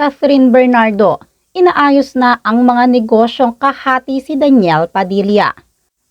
Catherine Bernardo, inaayos na ang mga negosyong kahati si Daniel Padilla.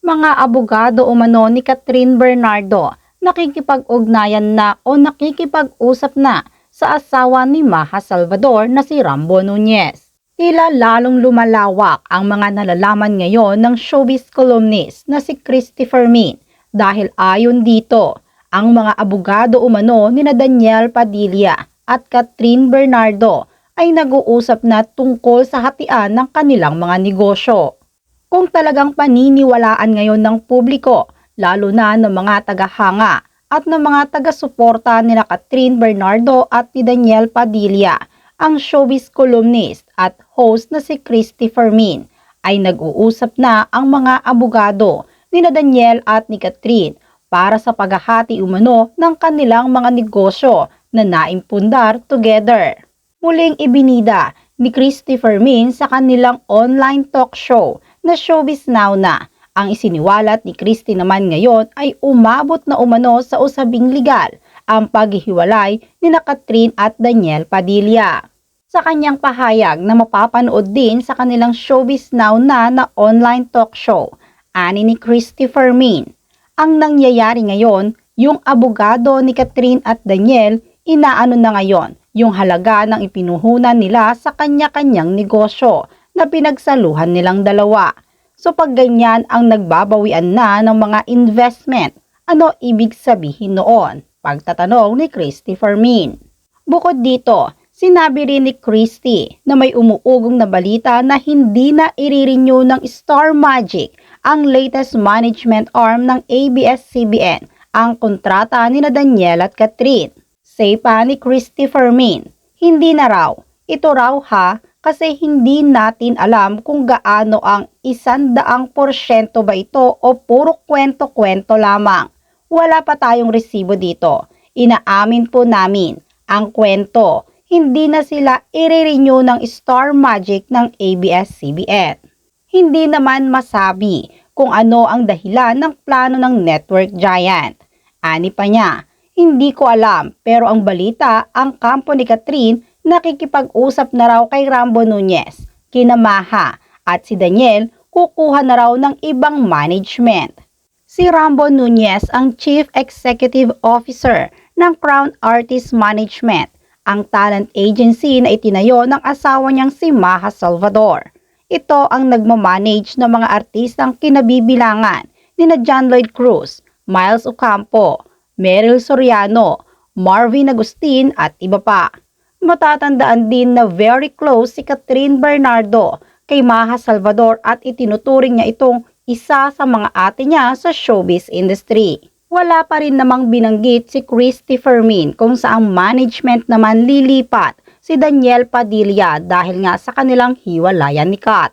Mga abogado umano ni Catherine Bernardo nakikipag-ugnayan na o nakikipag-usap na sa asawa ni Maha Salvador na si Rambo Nunez. Tila lalong lumalawak ang mga nalalaman ngayon ng showbiz columnist na si Christopher Min dahil ayon dito, ang mga abogado umano ni na Daniel Padilla at Catherine Bernardo ay nag-uusap na tungkol sa hatian ng kanilang mga negosyo. Kung talagang paniniwalaan ngayon ng publiko, lalo na ng mga tagahanga at ng mga taga-suporta nila Catherine Bernardo at ni Daniel Padilla, ang showbiz columnist at host na si Christopher Min ay nag-uusap na ang mga abogado ni na Daniel at ni Catherine para sa paghahati umano ng kanilang mga negosyo na naimpundar together. Muling ibinida ni Christopher Min sa kanilang online talk show na Showbiz Now na. Ang isiniwalat ni Christy naman ngayon ay umabot na umano sa usabing legal ang paghihiwalay ni na Catherine at Daniel Padilla. Sa kanyang pahayag na mapapanood din sa kanilang Showbiz Now na na online talk show, ani ni Christopher Min, ang nangyayari ngayon, yung abogado ni Catherine at Daniel, inaano na ngayon yung halaga ng ipinuhunan nila sa kanya-kanyang negosyo na pinagsaluhan nilang dalawa. So pag ganyan ang nagbabawian na ng mga investment, ano ibig sabihin noon? Pagtatanong ni Christopher Min. Bukod dito, sinabi rin ni Christy na may umuugong na balita na hindi na i-renew ng Star Magic ang latest management arm ng ABS-CBN ang kontrata ni na Daniel at Catherine. Say pa ni Christopher Min, hindi na raw. Ito raw ha kasi hindi natin alam kung gaano ang isandaang porsyento ba ito o puro kwento-kwento lamang. Wala pa tayong resibo dito. Inaamin po namin ang kwento. Hindi na sila i-renew ng Star Magic ng ABS-CBN. Hindi naman masabi kung ano ang dahilan ng plano ng network giant. Ani pa niya, hindi ko alam pero ang balita ang kampo ni Catherine nakikipag-usap na raw kay Rambo Nunez, kinamaha at si Daniel kukuha na raw ng ibang management. Si Rambo Nunez ang Chief Executive Officer ng Crown Artist Management, ang talent agency na itinayo ng asawa niyang si Maha Salvador. Ito ang nagmamanage ng mga artistang kinabibilangan ni na John Lloyd Cruz, Miles Ocampo, Meryl Soriano, Marvin Agustin at iba pa. Matatandaan din na very close si Catherine Bernardo kay Maha Salvador at itinuturing niya itong isa sa mga ate niya sa showbiz industry. Wala pa rin namang binanggit si Christopher Min kung saang management naman lilipat si Daniel Padilla dahil nga sa kanilang hiwalayan ni Kat.